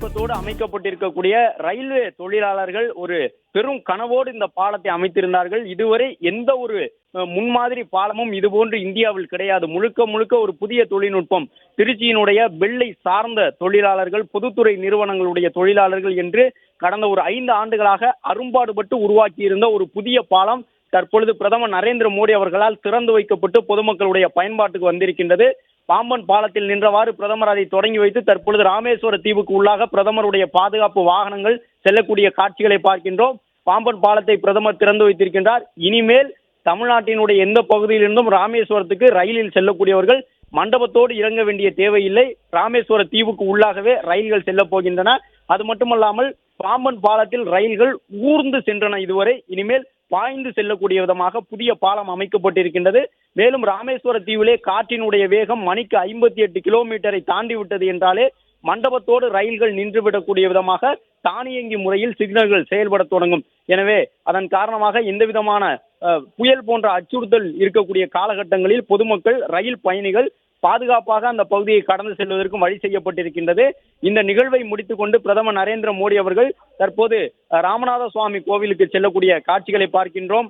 நோக்கத்தோடு அமைக்கப்பட்டிருக்கக்கூடிய ரயில்வே தொழிலாளர்கள் ஒரு பெரும் கனவோடு இந்த பாலத்தை அமைத்திருந்தார்கள். இதுவரை எந்த ஒரு முன்மாதிரி பாலமும் இதுபோன்று இந்தியாவில் கிடையாது. முழுக்க முழுக்க ஒரு புதிய தொழில்நுட்பம். திருச்சியினுடைய வெள்ளை சார்ந்த தொழிலாளர்கள் பொதுத்துறை நிறுவனங்களுடைய தொழிலாளர்கள் என்று கடந்த ஒரு ஐந்து ஆண்டுகளாக அரும்பாடுபட்டு உருவாக்கியிருந்த ஒரு புதிய பாலம் தற்பொழுது பிரதமர் நரேந்திர மோடி அவர்களால் திறந்து வைக்கப்பட்டு பொதுமக்களுடைய பயன்பாட்டுக்கு வந்திருக்கின்றது. பாம்பன் பாலத்தில் நின்றவாறு பிரதமர் அதை தொடங்கி வைத்து தற்பொழுது ராமேஸ்வர தீவுக்கு உள்ளாக பிரதமருடைய பாதுகாப்பு வாகனங்கள் செல்லக்கூடிய காட்சிகளை பார்க்கின்றோம். பாம்பன் பாலத்தை பிரதமர் திறந்து வைத்திருக்கின்றார். இனிமேல் தமிழ்நாட்டினுடைய எந்த பகுதியிலிருந்தும் ராமேஸ்வரத்துக்கு ரயிலில் செல்லக்கூடியவர்கள் மண்டபத்தோடு இறங்க வேண்டிய தேவையில்லை. ராமேஸ்வர தீவுக்கு உள்ளாகவே ரயில்கள் செல்ல போகின்றன. அது மட்டுமல்லாமல் பாம்பன் பாலத்தில் ரயில்கள் ஊர்ந்து சென்றன இதுவரை. இனிமேல் பாய்ந்து செல்லக்கூடிய விதமாக புதிய பாலம் அமைக்கப்பட்டிருக்கின்றது. மேலும் ராமேஸ்வர தீவிலே காற்றினுடைய வேகம் மணிக்கு ஐம்பத்தி எட்டு கிலோமீட்டரை தாண்டி விட்டது என்றாலே மண்டபத்தோடு ரயில்கள் நின்றுவிடக்கூடிய விதமாக தானியங்கி முறையில் சிக்னல்கள் செயல்பட தொடங்கும். எனவே அதன் காரணமாக எந்த விதமான அஹ், புயல் போன்ற அச்சுறுத்தல் இருக்கக்கூடிய காலகட்டங்களில் பொதுமக்கள் ரயில் பயணிகள் பாதுகாப்பாக அந்த பகுதியை கடந்து செல்வதற்கும் வழி செய்யப்பட்டிருக்கின்றது. இந்த நிகழ்வை முடித்துக்கொண்டு பிரதமர் நரேந்திர மோடி அவர்கள் தற்போது ராமநாத சுவாமி கோவிலுக்கு செல்லக்கூடிய காட்சிகளை பார்க்கின்றோம்.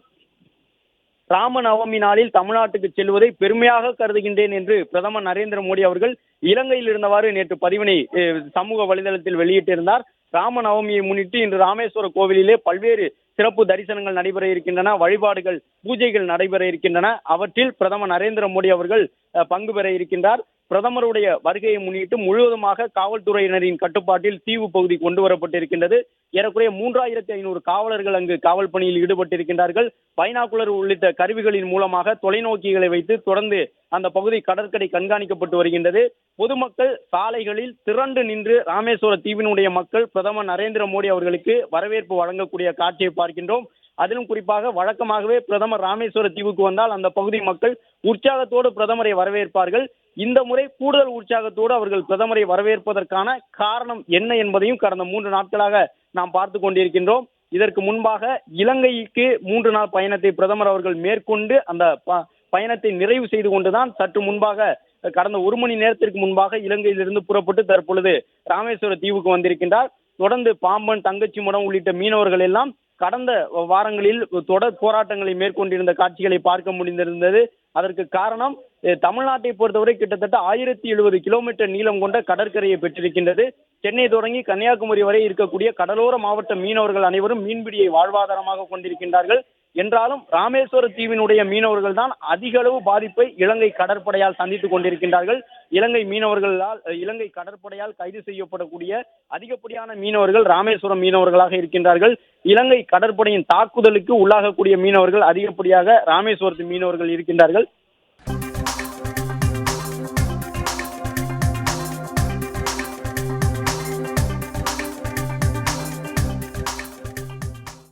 ராம நவமி நாளில் தமிழ்நாட்டுக்கு செல்வதை பெருமையாக கருதுகின்றேன் என்று பிரதமர் நரேந்திர மோடி அவர்கள் இலங்கையில் இருந்தவாறு நேற்று பதிவினை சமூக வலைதளத்தில் வெளியிட்டிருந்தார். ராமநவமியை முன்னிட்டு இன்று ராமேஸ்வர கோவிலிலே பல்வேறு சிறப்பு தரிசனங்கள் நடைபெற இருக்கின்றன வழிபாடுகள் பூஜைகள் நடைபெற இருக்கின்றன. அவற்றில் பிரதமர் நரேந்திர மோடி அவர்கள் அஹ், பங்கு பெற இருக்கின்றார். பிரதமருடைய வருகையை முன்னிட்டு முழுவதுமாக காவல்துறையினரின் கட்டுப்பாட்டில் தீவு பகுதி கொண்டு வரப்பட்டிருக்கின்றது. ஏறக்குறைய மூன்றாயிரத்தி ஐநூறு காவலர்கள் அங்கு காவல் பணியில் ஈடுபட்டிருக்கின்றார்கள். பைனாகுலர் உள்ளிட்ட கருவிகளின் மூலமாக தொலைநோக்கிகளை வைத்து தொடர்ந்து அந்த பகுதி கடற்கரை கண்காணிக்கப்பட்டு வருகின்றது. பொதுமக்கள் சாலைகளில் திரண்டு நின்று ராமேஸ்வர தீவினுடைய மக்கள் பிரதமர் நரேந்திர மோடி அவர்களுக்கு வரவேற்பு வழங்கக்கூடிய காட்சியை பார்க்கின்றோம். அதிலும் குறிப்பாக வழக்கமாகவே பிரதமர் ராமேஸ்வர தீவுக்கு வந்தால் அந்த பகுதி மக்கள் உற்சாகத்தோடு பிரதமரை வரவேற்பார்கள். இந்த முறை கூடுதல் உற்சாகத்தோடு அவர்கள் பிரதமரை வரவேற்பதற்கான காரணம் என்ன என்பதையும் கடந்த மூன்று நாட்களாக நாம் பார்த்து கொண்டிருக்கின்றோம். இதற்கு முன்பாக இலங்கைக்கு மூன்று நாள் பயணத்தை பிரதமர் அவர்கள் மேற்கொண்டு அந்த ப- பயணத்தை நிறைவு செய்து கொண்டுதான் சற்று முன்பாக கடந்த ஒரு மணி நேரத்திற்கு முன்பாக இலங்கையிலிருந்து புறப்பட்டு தற்பொழுது ராமேஸ்வர தீவுக்கு வந்திருக்கின்றார். தொடர்ந்து பாம்பன் தங்கச்சி முடம் உள்ளிட்ட மீனவர்கள் எல்லாம் கடந்த வாரங்களில் தொடர் போராட்டங்களை மேற்கொண்டிருந்த காட்சிகளை பார்க்க முடிந்திருந்தது. அதற்கு காரணம் தமிழ்நாட்டை பொறுத்தவரை கிட்டத்தட்ட ஆயிரத்தி எழுபது கிலோமீட்டர் நீளம் கொண்ட கடற்கரையை பெற்றிருக்கின்றது. சென்னை தொடங்கி கன்னியாகுமரி வரை இருக்கக்கூடிய கடலோர மாவட்ட மீனவர்கள் அனைவரும் மீன்பிடியை வாழ்வாதாரமாக கொண்டிருக்கின்றார்கள். என்றாலும் ராமேஸ்வர தீவினுடைய மீனவர்கள் தான் அதிக அளவு பாதிப்பை இலங்கை கடற்படையால் சந்தித்துக் கொண்டிருக்கின்றார்கள். இலங்கை மீனவர்களால் இலங்கை கடற்படையால் கைது செய்யப்படக்கூடிய அதிகப்படியான மீனவர்கள் ராமேஸ்வரம் மீனவர்களாக இருக்கின்றார்கள். இலங்கை கடற்படையின் தாக்குதலுக்கு உள்ளாகக்கூடிய மீனவர்கள் அதிகப்படியாக ராமேஸ்வரத்து மீனவர்கள் இருக்கின்றார்கள்.